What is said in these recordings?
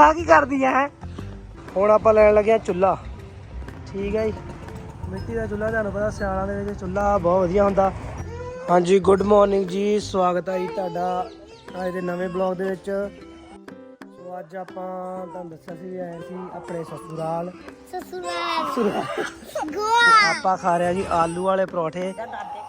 ਆ ਕੀ ਕਰਦੀ ਐ? ਹੁਣ ਆਪਾਂ ਲੈਣ ਲੱਗੇ ਆ ਚੁੱਲਾ ਠੀਕ ਹੈ ਜੀ। ਮਿੱਟੀ ਦਾ ਚੁੱਲਾ ਤੁਹਾਨੂੰ ਪਤਾ ਸਿਆਲਾਂ ਦੇ ਵਿੱਚ ਚੁੱਲਾ ਬਹੁਤ ਵਧੀਆ ਹੁੰਦਾ। ਹਾਂਜੀ ਗੁੱਡ ਮਾਰਨਿੰਗ ਜੀ ਸਵਾਗਤ ਹੈ ਜੀ ਤੁਹਾਡਾ ਅੱਜ ਦੇ ਨਵੇਂ ਬਲੌਗ ਦੇ ਵਿੱਚ। ਸੋ ਅੱਜ ਆਪਾਂ ਤੁਹਾਨੂੰ ਦੱਸਿਆ ਸੀ ਆਏ ਸੀ ਆਪਣੇ ਸਸੁਰਾਲ। ਸਸੁਰਾਲ। ਆਪਾਂ ਖਾ ਰਹੇ ਆ ਜੀ ਆਲੂ ਵਾਲੇ ਪਰੌਠੇ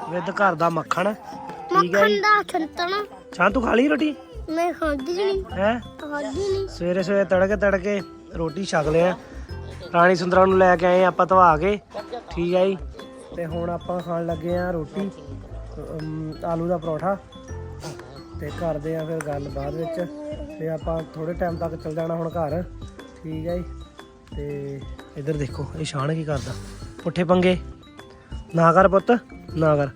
ਵਿਦ ਘਰ ਦਾ ਮੱਖਣ। ਠੀਕ ਹੈ ਮੱਖਣ ਦਾ ਛੰਤਣਾ ਛਾਂ ਤੂੰ ਖਾ ਲਈ ਰੋਟੀ? ਮੈਂ ਖਾਂਦੀ ਨਹੀਂ ਹੈ? ਨਹੀਂ ਸਵੇਰੇ ਸਵੇਰੇ ਤੜਕੇ ਤੜਕੇ ਰੋਟੀ ਛਕ ਲਿਆ। ਰਾਣੀ ਸੁੰਦਰਾ ਨੂੰ ਲੈ ਕੇ ਆਏ ਆਪਾਂ ਧਵਾ ਕੇ। ਠੀਕ ਹੈ ਜੀ। ਤੇ ਹੁਣ ਆਪਾਂ ਖਾਣ ਲੱਗੇ ਆ ਰੋਟੀ ਆਲੂ ਦਾ ਪਰੌਠਾ। ਤੇ ਕਰਦੇ ਆ ਫਿਰ ਗੱਲ ਬਾਅਦ ਵਿੱਚ। ਤੇ ਆਪਾਂ ਥੋੜੇ ਟਾਈਮ ਤੱਕ ਚੱਲ ਜਾਣਾ ਹੁਣ ਘਰ। ਠੀਕ ਹੈ ਜੀ। ਤੇ ਇੱਧਰ ਦੇਖੋ ਇਹ ਸ਼ਾਨ ਕੀ ਕਰਦਾ। ਪੁੱਠੇ ਪੰਗੇ। ਨਾ ਕਰ ਪੁੱਤ ਨਾ ਕਰ।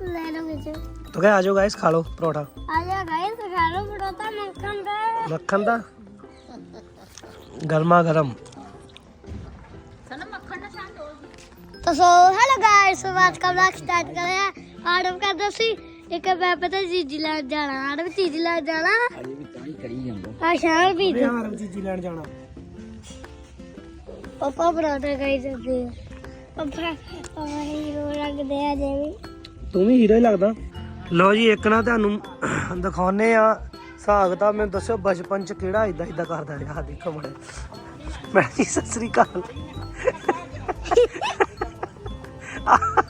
ਲੈ ਲਓ ਵਿੱਚ। ਤੂੰ ਕਹੇ ਆਜੋ ਗਾਇਸ ਖਾ ਲਓ ਪਰੌਠਾ। ਆ ਜਾ ਗਾਇਸ ਖਾ ਲਓ ਪਰੋਟਾ ਮੱਖਣ ਦਾ ਮੱਖਣ ਦਾ? ਗਰਮਾ ਗਰਮ। ਹੈਲੋ ਗਾਇਸ ਬਾਤ ਕਾ ਵਲੌਗ ਸਟਾਰਟ ਕਰ ਰਿਹਾ ਆਰਡਰ ਕਰਦਾ ਸੀ ਇੱਕ ਮੈਂ ਪਤਾ ਜੀਜੀ ਲੈ ਜਾਣਾ ਆਰਡਰ ਚੀਜ਼ ਲੈ ਜਾਣਾ। ਅਜੇ ਵੀ ਤਾਂ ਹੀ ਕਰੀ ਜਾਂਦਾ। ਆ ਸ਼ਾਮ ਵੀ ਬਿਹਾਰ ਵਿੱਚ ਚੀਜ਼ੀ ਲੈਣ ਜਾਣਾ। ਪਾਪਾ। ਪਾਪਾ ਪਾਪਾ ਹੀਰੋ ਲੱਗਦੇ ਆ ਜਿਵੇਂ ਤੂੰ ਵੀ ਹੀਰੋ ਹੀ ਲੱਗਦਾ। ਲਓ ਜੀ ਇੱਕ ਨਾ ਤੁਹਾਨੂੰ ਦਿਖਾਉਨੇ ਆ ਹਿਸਾਬ ਕਿਤਾਬ ਮੈਨੂੰ ਦੱਸਿਓ ਬਚਪਨ ਚ ਕਿਹੜਾ ਇਦਾਂ ਇਦਾਂ ਕਰਦਾ ਰਿਹਾ? ਦੇਖੋ ਮੜੇ ਮੈਂ ਜੀ ਸਤਿ ਸ੍ਰੀ ਅਕਾਲ।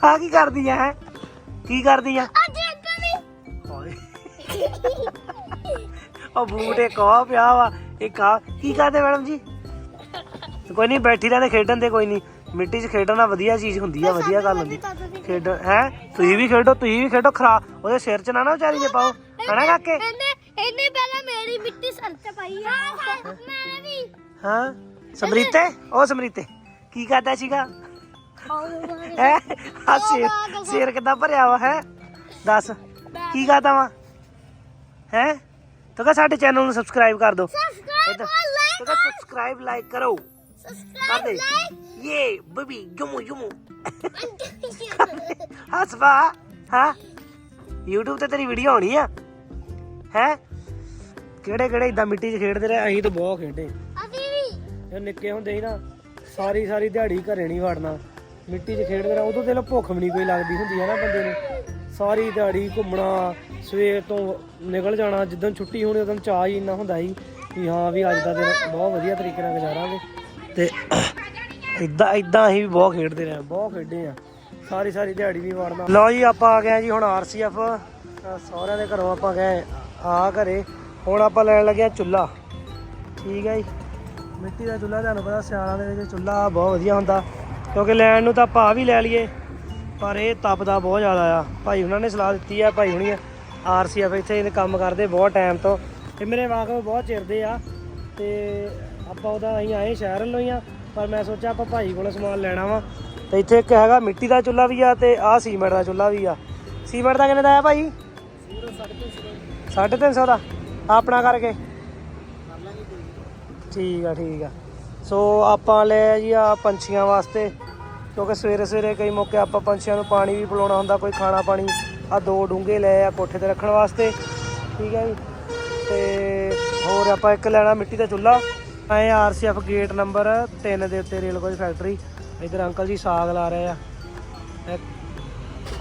ਆ ਕੀ ਕਰਦੀ ਐ? ਕੀ ਕਰਦੀ ਓਏ। ਉਹ ਬੂਟ ਇੱਕ ਆ ਪਿਆ ਵਾ ਇੱਕ ਆ। ਕੀ ਕਰਦੇ ਮੈਡਮ ਜੀ? ਕੋਈ ਨਹੀਂ ਬੈਠੀ ਰਹਿੰਦੇ ਖੇਡਣ ਦੇ ਕੋਈ ਨਹੀਂ। ਮਿੱਟੀ 'ਚ ਖੇਡਣਾ ਵਧੀਆ ਚੀਜ਼ ਹੁੰਦੀ ਆ ਵਧੀਆ ਗੱਲ ਹੁੰਦੀ। ਖੇਡ ਹੈ? ਤੁਸੀਂ ਵੀ ਖੇਡੋ ਤੁਸੀਂ ਵੀ ਖੇਡੋ ਖਰਾ ਉਹਦੇ ਸਿਰ 'ਚ ਨਾ ਨਾ ਵਿਚਾਰੀ ਦੇ ਪਾਓ। ਹਨਾ ਕਾਕੇ ਇਹਨੇ ਇਹਨੇ ਪਹਿਲਾਂ ਮੇਰੀ ਮੋਟੀ ਸਰਤ ਪਾਈ ਆ। ਮੈਂ ਵੀ। ਹਾਂ ਸਮਰੀਤੇ? ਉਹ ਸਮਰੀਤੇ ਕੀ ਕਰਦਾ ਸੀਗਾ? ਹੈ? ਆ ਸਿਰ ਸਿਰ ਕਿਦਾਂ ਭਰਿਆ ਵਾ ਹੈ? ਦੱਸ ਕੀ ਕਰਦਾ ਵਾ? ਹੈ? ਤੋ ਕਹ ਸਾਡੇ ਚੈਨਲ ਨੂੰ ਸਬਸਕ੍ਰਾਈਬ ਕਰ ਦਿਓ ਸਬਸਕ੍ਰਾਈਬ ਲਾਈਕ ਤੋ ਸਬਸਕ੍ਰਾਈਬ ਲਾਈਕ ਕਰੋ। ਸਬਸਕ੍ਰਾਈਬ ਲਾਈਕ ਯੇ ਬੇਬੀ ਜੁਮੂ ਜੁਮੂ। ਹਸਵਾ ਹਾਂ? YouTube ਤੇ ਤੇਰੀ ਵੀਡੀਓ ਆਉਣੀ ਆ। ਹੈ? ਕਿਹੜੇ ਕਿਹੜੇ ਇਦਾਂ ਮਿੱਟੀ 'ਚ ਖੇਡਦੇ ਰਹੇ ਅਸੀਂ ਤਾਂ ਬਹੁਤ ਖੇਡੇ। ਅਸੀਂ ਵੀ। ਜਦ ਨਿੱਕੇ ਹੁੰਦੇ ਸੀ ਨਾ ਸਾਰੀ ਸਾਰੀ ਦਿਹਾੜੀ ਘਰੇ ਨਹੀਂ ਵੜਨਾ। ਮਿੱਟੀ 'ਚ ਖੇਡਦੇ ਰਹੇ ਉਦੋਂ ਤੇ ਲੋ ਭੁੱਖ ਵੀ ਨਹੀਂ ਕੋਈ ਲੱਗਦੀ ਹੁੰਦੀ ਹੈ ਨਾ ਬੰਦੇ ਨੂੰ। ਸਾਰੀ ਦਿਹਾੜੀ ਘੁੰਮਣਾ ਸਵੇਰ ਤੋਂ ਨਿਕਲ ਜਾਣਾ ਜਿੱਦਣ ਛੁੱਟੀ ਹੋਣੀ ਉਦੋਂ ਚਾਹ ਹੀ ਇੰਨਾ ਹੁੰਦਾ ਸੀ ਵੀ ਹਾਂ ਵੀ ਅੱਜ ਦਾ ਦਿਨ ਬਹੁਤ ਵਧੀਆ ਤਰੀਕੇ ਨਾਲ ਗੁਜ਼ਾਰਾਂਗੇ। ਤੇ ਇਦਾਂ ਇਦਾਂ ਅਸੀਂ ਵੀ ਬਹੁਤ ਖੇਡਦੇ ਰਹੇ ਬਹੁਤ ਖੇਡੇ ਆ। ਸਾਰੀ ਸਾਰੀ ਦਿਹਾੜੀ ਵੀ ਵੜਨਾ। ਲਓ ਜੀ ਆਪਾਂ ਆ ਗਏ ਜੀ ਹੁਣ ਆਰਸੀਐਫ ਸਾਰਿਆਂ ਦੇ ਘਰੋਂ ਆਪਾਂ ਗਏ ਆ ਘਰੇ। ਹੁਣ ਆਪਾਂ ਲੈਣ ਲੱਗੇ ਆ ਚੁੱਲਾ ਠੀਕ ਹੈ ਜੀ। ਮਿੱਟੀ ਦਾ ਚੁੱਲ੍ਹਾ ਤੁਹਾਨੂੰ ਪਤਾ ਸਿਆਲਾਂ ਦੇ ਵਿੱਚ ਚੁੱਲ੍ਹਾ ਬਹੁਤ ਵਧੀਆ ਹੁੰਦਾ। ਕਿਉਂਕਿ ਲੈਣ ਨੂੰ ਤਾਂ ਆਪਾਂ ਆਹ ਵੀ ਲੈ ਲਈਏ। ਪਰ ਇਹ ਤਪਦਾ ਬਹੁਤ ਜ਼ਿਆਦਾ ਆ। ਭਾਈ ਉਹਨਾਂ ਨੇ ਸਲਾਹ ਦਿੱਤੀ ਆ ਭਾਈ ਹੁਣੀ ਆਰਸੀਐਫ ਇੱਥੇ ਇਹਨੇ ਕੰਮ ਕਰਦੇ ਬਹੁਤ ਟਾਈਮ ਤੋਂ। ਤੇ ਮੇਰੇ ਵਾਕਫ ਬਹੁਤ ਚਿਰਦੇ ਆ। ਤੇ ਆਪਾਂ ਉਹਦਾ ਅਸੀਂ ਆਏ ਸ਼ਹਿਰ ਵੱਲੋਂ ਹੀ ਆ। ਪਰ ਮੈਂ ਸੋਚਿਆ ਆਪਾਂ ਭਾਈ ਕੋਲੋਂ ਸਮਾਨ ਲੈਣਾ ਵਾ। ਤੇ ਇੱਥੇ ਇੱਕ ਹੈਗਾ ਮਿੱਟੀ ਦਾ ਚੁੱਲ੍ਹਾ ਵੀ ਆ ਤੇ ਆਹ ਸੀਮੈਂਟ ਦਾ ਚੁੱਲ੍ਹਾ ਵੀ ਆ। ਸੀਮੈਂਟ ਦਾ ਕਿੰਨੇ ਦਾ ਆ ਭਾਈ? 350 ਦਾ। ਆਪਣਾ ਕਰਕੇ? ਠੀਕ ਆ ਠੀਕ ਆ। ਸੋ ਆਪਾਂ ਲੈ ਜੀ ਆ ਪੰਛੀਆਂ ਵਾਸਤੇ, ਕਿਉਂਕਿ ਸਵੇਰੇ ਸਵੇਰੇ ਕਈ ਮੌਕੇ ਆਪਾਂ ਪੰਛੀਆਂ ਨੂੰ ਪਾਣੀ ਵੀ ਪਿਲਾਉਣਾ ਹੁੰਦਾ, ਕੋਈ ਖਾਣਾ ਪਾਣੀ, ਆ ਦੋ ਡੂੰਘੇ ਲੈ ਆ ਕੋਠੇ ਤੇ ਰੱਖਣ ਵਾਸਤੇ। ਠੀਕ ਹੈ ਜੀ। ਤੇ ਹੋਰ ਆਪਾਂ ਇੱਕ ਲੈਣਾ ਮਿੱਟੀ ਦਾ ਚੁੱਲ੍ਹਾ। ਐ ਆਰਸੀਐਫ ਗੇਟ ਨੰਬਰ 3 ਦੇ ਉੱਤੇ ਰੇਲ ਕੋਚ ਫੈਕਟਰੀ। ਇਧਰ ਅੰਕਲ ਜੀ ਸਾਗ ਲਾ ਰਹੇ ਆ।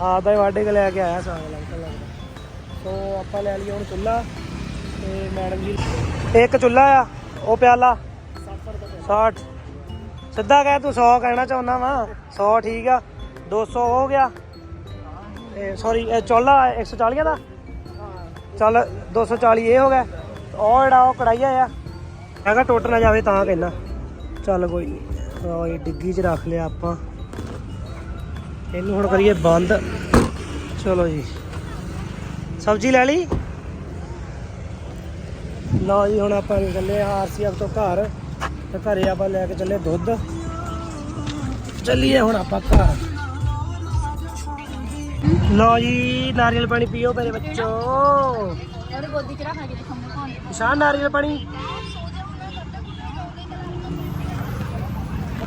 ਆਦਾ ਹੀ ਵਾਢੇ ਕੇ ਲੈ ਕੇ ਆਇਆ ਸਾਗ ਲਾ ਅੰਕਲ ਲੱਗਦਾ। ਸੋ ਆਪਾਂ ਲੈ ਲਈਏ ਹੁਣ ਚੁੱਲ੍ਹਾ। ਤੇ ਮੈਡਮ ਜੀ। ਇੱਕ ਚੁੱਲ੍ਹਾ ਆ, ਉਹ ਪਿਆਲਾ। 60 ਸਿੱਧਾ ਕਹਿ ਤੂੰ 100 ਕਹਿਣਾ ਚਾਹੁੰਦਾ ਵਾ। 100 ਠੀਕ ਆ 200 ਹੋ ਗਿਆ। ਤੇ ਸੌਰੀ ਇਹ ਚੁੱਲ੍ਹਾ 140 ਦਾ? ਚੱਲ 240 ਇਹ ਹੋ ਗਿਆ। ਉਹ ਜਿਹੜਾ ਉਹ ਕੜਾਈਆ ਆ। ਹੈਗਾ ਟੁੱਟ ਨਾ ਜਾਵੇ ਤਾਂ ਕਹਿਣਾ ਚੱਲ ਕੋਈ ਨਹੀਂ ਲਓ ਇਹ ਡਿੱਗੀ 'ਚ ਰੱਖ ਲਿਆ ਆਪਾਂ। ਇਹਨੂੰ ਹੁਣ ਕਰੀਏ ਬੰਦ। ਚਲੋ ਜੀ। ਸਬਜ਼ੀ ਲੈ ਲਈ? ਲਓ ਜੀ ਹੁਣ ਆਪਾਂ ਨਿਕਲੇ ਆਰਸੀਐਫ ਤੋਂ ਘਰ। ਤੇ ਘਰੇ ਆਪਾਂ ਲੈ ਕੇ ਚੱਲੇ ਦੁੱਧ। ਚੱਲੀਏ ਹੁਣ ਆਪਾਂ ਘਰ। ਲਓ ਜੀ ਨਾਰੀਅਲ ਪਾਣੀ ਪੀਓ ਮੇਰੇ ਬੱਚੋ। ਉਹਨੇ ਗੋਦੀ ਚ ਰੱਖ ਕੇ ਖੰਮੇ ਪਾਉਣੇ ਨਿਸ਼ਾਨ ਨਾਰੀਅਲ ਪਾਣੀ।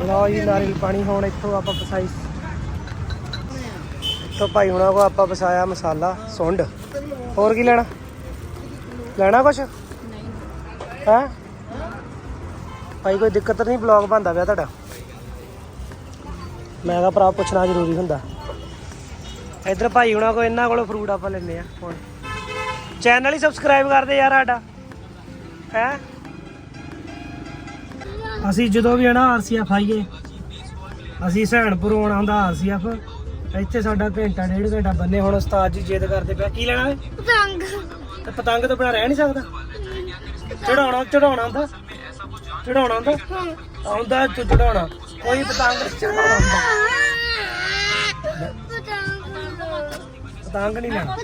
ਲਓ ਜੀ ਨਾਰੀਅਲ ਪਾਣੀ ਹੁਣ ਇੱਥੋਂ ਆਪਾਂ ਪਸਾਈ ਇੱਥੋਂ ਭਾਈ ਹੁਣਾਂ ਕੋ ਆਪਾਂ ਪਸਾਇਆ ਮਸਾਲਾ ਸੁੰਡ। ਹੋਰ ਕੀ ਲੈਣਾ? ਲੈਣਾ ਕੁਛ? ਹੈ? ਭਾਈ ਕੋਈ ਦਿੱਕਤ ਨਹੀਂ? ਬਲੌਗ ਬਣਦਾ ਪਿਆ ਤੁਹਾਡਾ। ਮੈਂ ਕਿਹਾ ਭਰਾ ਪੁੱਛਣਾ ਜ਼ਰੂਰੀ ਹੁੰਦਾ। ਇੱਧਰ ਭਾਈ ਹੁਣਾਂ ਕੋ ਇਹਨਾਂ ਕੋਲੋਂ ਫਰੂਟ ਆਪਾਂ ਲੈਨੇ ਆ ਹੁਣ। ਚੈਨਲ ਹੀ ਸਬਸਕ੍ਰਾਈਬ ਕਰਦੇ ਯਾਰ ਸਾਡਾ। ਹੈ? ਅਸੀਂ ਜਦੋਂ ਵੀ ਆਣਾ ਆਰਸੀਐਫ ਆਈਏ। ਅਸੀਂ ਸਹਿਣਪੁਰ ਆਉਣਾ ਹੁੰਦਾ ਆਰਸੀਐਫ ਇੱਥੇ ਸਾਡਾ ਘੰਟਾ ਡੇਢ ਘੰਟਾ ਬੰਨੇ। ਹੁਣ ਉਸਤਾਦ ਜੀ ਜਿੱਦ ਕਰਦੇ ਪਿਆ ਕੀ ਲੈਣਾ ਹੈ ਪਤੰਗ। ਤੇ ਪਤੰਗ ਤੋਂ ਬਿਨਾ ਰਹਿ ਨਹੀਂ ਸਕਦਾ। ਚੜਾਉਣਾ ਚੜਾਉਣਾ ਹੁੰਦਾ? ਚੜਾਉਣਾ ਹੁੰਦਾ? ਆਉਂਦਾ ਤੂੰ ਚੜਾਉਣਾ। ਕੋਈ ਪਤੰਗ ਚੜਾਉਣਾ ਹੁੰਦਾ। ਪਤੰਗ ਨਹੀਂ ਲੈਣਾ।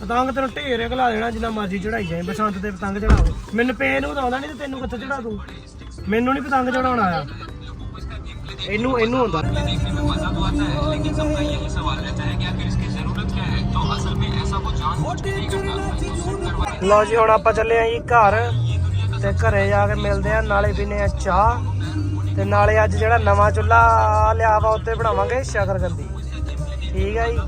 ਪਤੰਗ ਤੈਨੂੰ ਢੇਰੇ ਘਲਾ ਦੇਣਾ ਜਿੰਨਾ ਮਰਜ਼ੀ ਚੜਾਈ ਜਾਏ ਬਸੰਤ ਤੇ ਪਤੰਗ ਚੜਾਓ। ਮੈਨੂੰ ਪੇ ਨੂੰ ਤਾਂ ਆਉਂਦਾ ਨਹੀਂ ਤੇ ਤੈਨੂੰ ਕਿੱਥੇ ਚੜਾ ਦੂੰ? ਮੈਨੂੰ ਨਹੀਂ ਪਤੰਗ ਚੜਾਉਣਾ ਆਇਆ। ਇਹਨੂੰ ਇਹਨੂੰ ਹੁੰਦਾ। ਲਓ ਜੀ ਹੁਣ ਆਪਾਂ ਚੱਲੇ ਆਂ ਜੀ ਘਰ ਤੇ ਘਰੇ ਜਾ ਕੇ ਮਿਲਦੇ ਆ ਨਾਲੇ ਪੀਨੇ ਆ ਚਾਹ ਤੇ ਨਾਲੇ ਅੱਜ ਜਿਹੜਾ ਨਵਾਂ ਚੁੱਲ੍ਹਾ ਲਿਆ ਵਾ ਉੱਤੇ ਬਣਾਵਾਂਗੇ ਸ਼ਕਰਕੰਦੀ। ਠੀਕ ਹੈ ਜੀ?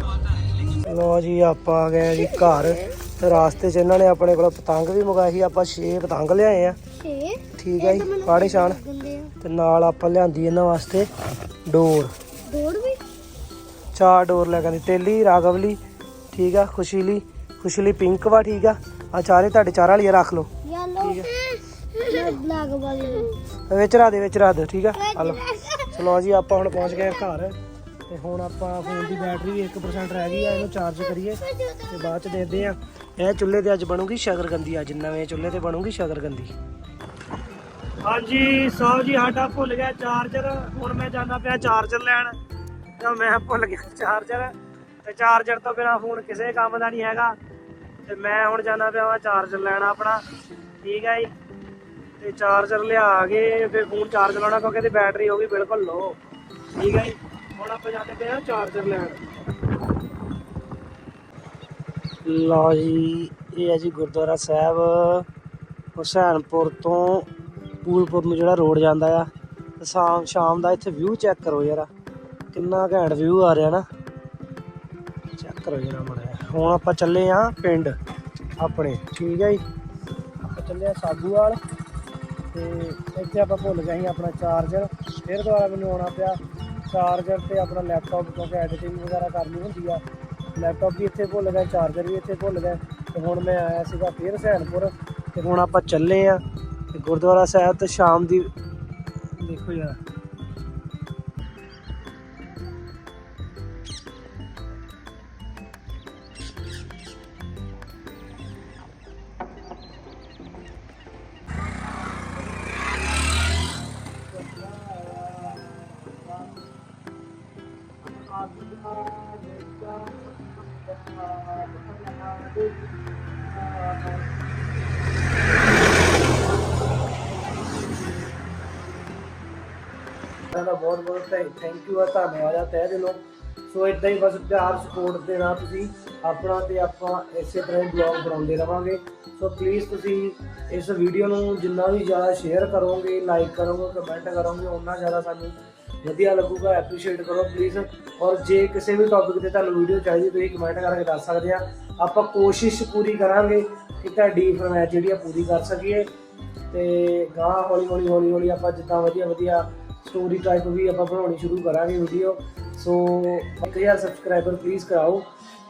ਲਓ ਜੀ ਆਪਾਂ ਆ ਗਏ ਆ ਜੀ ਘਰ ਤੇ ਰਾਸਤੇ 'ਚ ਇਹਨਾਂ ਨੇ ਆਪਣੇ ਕੋਲ ਪਤੰਗ ਵੀ ਮੰਗਾਈ ਸੀ ਆਪਾਂ 6 ਪਤੰਗ ਲਿਆਏ ਆ। ਠੀਕ ਹੈ ਜੀ ਪਾੜੇ ਸ਼ਾਨ ਤੇ ਨਾਲ ਆਪਾਂ ਲਿਆਂਦੀ ਇਹਨਾਂ ਵਾਸਤੇ ਡੋਰ। ਦੌੜ ਵੀ? ਚਾਰ ਡੋਰ ਲੈ ਕੇ ਆਂਦੀ ਤੇਲੀ ਰਾਗਵਲੀ ਠੀਕ ਆ ਖੁਸ਼ੀਲੀ ਖੁਸ਼ੀਲੀ ਪਿੰਕ ਵਾ ਠੀਕ ਆ। ਆ ਚਾਰੇ ਤੁਹਾਡੇ ਚਾਰਾਂ ਲਈ ਰੱਖ ਲਓ। ਯੈਲੋ ਮੈਂ ਬਲੈਕ ਵਾਲੀ। ਵਿੱਚ ਰੱਖ ਦੇ ਵਿੱਚ ਰੱਖ ਦੇ ਠੀਕ ਆ? ਆ ਲਓ। ਚਲੋ ਜੀ ਆਪਾਂ ਹੁਣ ਪਹੁੰਚ ਗਏ ਘਰ। ਤੇ ਹੁਣ ਆਪਾਂ ਫੋਨ ਦੀ ਬੈਟਰੀ ਵੀ 1% ਰਹਿ ਗਈ ਆ ਇਹਨੂੰ ਚਾਰਜ ਕਰੀਏ। ਤੇ ਬਾਅਦ ਚ ਦੇਖਦੇ ਆ। ਇਹ ਚੁੱਲ੍ਹੇ ਤੇ ਅੱਜ ਬਣੂਗੀ ਸ਼ਕਰਕੰਦੀ ਅੱਜ ਨਵੇਂ ਚੁੱਲ੍ਹੇ ਤੇ ਬਣੂਗੀ ਸ਼ਕਰਕੰਦੀ ਹਾਂਜੀ ਸਾਹਿਬ ਜੀ ਸਾਡਾ ਭੁੱਲ ਗਿਆ ਚਾਰਜਰ ਹੁਣ ਮੈਂ ਜਾਂਦਾ ਪਿਆ ਚਾਰਜਰ ਲੈਣ। ਤਾਂ ਮੈਂ ਭੁੱਲ ਗਿਆ ਚਾਰਜਰ ਤੇ ਚਾਰਜਰ ਤੋਂ ਬਿਨਾ ਫੋਨ ਕਿਸੇ ਕੰਮ ਦਾ ਨਹੀਂ ਹੈਗਾ। ਤੇ ਮੈਂ ਹੁਣ ਜਾਂਦਾ ਪਿਆ ਵਾ ਚਾਰਜਰ ਲੈਣਾ ਆਪਣਾ। ਠੀਕ ਹੈ ਜੀ। ਤੇ ਚਾਰਜਰ ਲਿਆ ਕੇ ਫਿਰ ਫੋਨ ਚਾਰਜ ਲਾਉਣਾ ਕਿਉਂਕਿ ਇਹਦੀ ਬੈਟਰੀ ਹੋ ਗਈ ਬਿਲਕੁਲ ਲੋ ਠੀਕ ਹੈ ਜੀ। ਹੁਣ ਆਪਾਂ ਜਾਂਦੇ ਪਏ ਆ ਚਾਰਜਰ ਲੈਣ। ਲਓ ਜੀ, ਇਹ ਹੈ ਜੀ ਗੁਰਦੁਆਰਾ ਸਾਹਿਬ। ਹੁਸੈਨਪੁਰ ਤੋਂ ਪੂਲਪੁਰ ਨੂੰ ਜਿਹੜਾ ਰੋਡ ਜਾਂਦਾ ਆ। ਸ਼ਾਮ ਸ਼ਾਮ ਦਾ ਇੱਥੇ ਵਿਊ ਚੈੱਕ ਕਰੋ ਯਾਰ। ਕਿੰਨਾ ਘੈਂਟ ਵਿਊ ਆ ਰਿਹਾ ਨਾ। ਕਰੋ ਜਰਾ ਮੜਾ ਹੁਣ ਆਪਾਂ ਚੱਲੇ ਆ ਪਿੰਡ ਆਪਣੇ, ਠੀਕ ਹੈ ਜੀ? ਆਪਾਂ ਚੱਲੇ ਆ ਸਾਗੂਵਾਲ ਤੇ ਇੱਥੇ ਆਪਾਂ ਭੁੱਲ ਗਏ ਸੀ ਆਪਣਾ ਚਾਰਜਰ। ਫਿਰ ਦੁਬਾਰਾ ਮੈਨੂੰ ਆਉਣਾ ਪਿਆ। ਚਾਰਜਰ ਤੇ ਆਪਣਾ ਲੈਪਟਾਪ ਕਿਉਂਕਿ ਐਡੀਟਿੰਗ ਵਗੈਰਾ ਕਰਨੀ ਹੁੰਦੀ ਆ। ਲੈਪਟਾਪ ਵੀ ਇੱਥੇ ਭੁੱਲ ਗਏ, ਚਾਰਜਰ ਵੀ ਇੱਥੇ ਭੁੱਲ ਗਏ। ਤੇ ਹੁਣ ਮੈਂ ਆਇਆ ਸੀਗਾ ਫਿਰ ਸੈਨਪੁਰ ਤੇ ਹੁਣ ਆਪਾਂ ਚੱਲੇ ਆ ਤੇ ਗੁਰਦੁਆਰਾ ਸਾਹਿਬ ਤੇ ਸ਼ਾਮ ਦੀ ਦੇਖੋ ਯਾਰ। ਦਾ ਬਹੁਤ ਬਹੁਤ ਥੈਂਕ ਯੂ ਆ, ਧੰਨਵਾਦ ਆ, ਤਹਿ ਦਿਲੋਂ। ਸੋ ਇਦਾਂ ਹੀ ਬਸ ਪਿਆਰ ਸਪੋਰਟ ਦੇਣਾ ਤੁਸੀਂ ਆਪਣਾ ਤੇ ਆਪਾਂ ਇਸੇ ਤਰ੍ਹਾਂ ਹੀ ਬਲੌਗ ਬਣਾਉਂਦੇ ਰਵਾਂਗੇ। ਸੋ ਪਲੀਜ਼ ਤੁਸੀਂ ਇਸ ਵੀਡੀਓ ਨੂੰ ਜਿੰਨਾ ਵੀ ਜ਼ਿਆਦਾ ਸ਼ੇਅਰ ਕਰੋਗੇ ਲਾਈਕ ਕਰੋਗੇ ਕਮੈਂਟ ਕਰੋਗੇ ਉਨਾ ਜ਼ਿਆਦਾ ਸਾਨੂੰ ਵਧੀਆ ਲੱਗੂਗਾ ਐਪਰੀਸ਼ੀਏਟ ਕਰੋ ਪਲੀਜ਼ ਔਰ ਜੇ ਕਿਸੇ ਵੀ ਟੌਪਿਕ ਤੇ ਤੁਹਾਨੂੰ ਵੀਡੀਓ ਚਾਹੀਦੀ, ਤੁਸੀਂ ਕਮੈਂਟ ਕਰਕੇ ਦੱਸ ਸਕਦੇ ਆ। ਆਪਾਂ ਕੋਸ਼ਿਸ਼ ਪੂਰੀ ਕਰਾਂਗੇ ਕਿ ਤੁਹਾਡੀ ਫਰਮਾਇਸ਼ ਜਿਹੜੀ ਆ ਪੂਰੀ ਕਰ ਸਕੀਏ। ਤੇ ਗਾਂ ਹੌਲੀ ਹੌਲੀ ਹੌਲੀ ਹੌਲੀ ਆਪਾਂ ਜਿੱਦਾਂ ਵਧੀਆ ਵਧੀਆ ਸਟੋਰੀ ਟਾਈਪ ਵੀ ਆਪਾਂ ਬਣਾਉਣੀ ਸ਼ੁਰੂ ਕਰਾਂਗੇ ਵੀਡੀਓ ਸੋ 1000 ਸਬਸਕ੍ਰਾਈਬਰ ਪਲੀਜ਼ ਕਰਾਓ,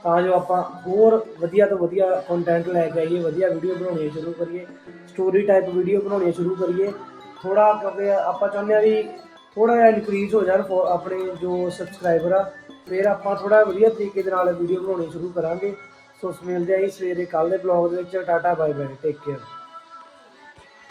ਤਾਂ ਜੋ ਆਪਾਂ ਹੋਰ ਵਧੀਆ ਤੋਂ ਵਧੀਆ ਕੰਟੈਂਟ ਲੈ ਕੇ ਆਈਏ, ਵਧੀਆ ਵੀਡੀਓ ਬਣਾਉਣੀਆਂ ਸ਼ੁਰੂ ਕਰੀਏ। ਸਟੋਰੀ ਟਾਈਪ ਵੀਡੀਓ ਬਣਾਉਣੀਆਂ ਸ਼ੁਰੂ ਕਰੀਏ। ਥੋੜਾ ਕਿਉਂਕਿ ਆਪਾਂ ਚਾਹੁੰਦੇ ਆ ਵੀ ਥੋੜਾ ਜਿਹਾ ਇਨਕਰੀਜ਼ ਹੋ ਜਾਣ ਫੋ- ਆਪਣੇ ਜੋ ਸਬਸਕ੍ਰਾਈਬਰ ਆ, ਫਿਰ ਆਪਾਂ ਥੋੜਾ ਵਧੀਆ ਤਰੀਕੇ ਦੇ ਨਾਲ ਵੀਡੀਓ ਬਣਾਉਣੀ ਸ਼ੁਰੂ ਕਰਾਂਗੇ। ਸੋ ਮਿਲਦੇ ਆਂ ਜੀ ਸਵੇਰੇ ਕੱਲ ਦੇ ਬਲੌਗ ਦੇ ਵਿੱਚ। Tata bye bye take care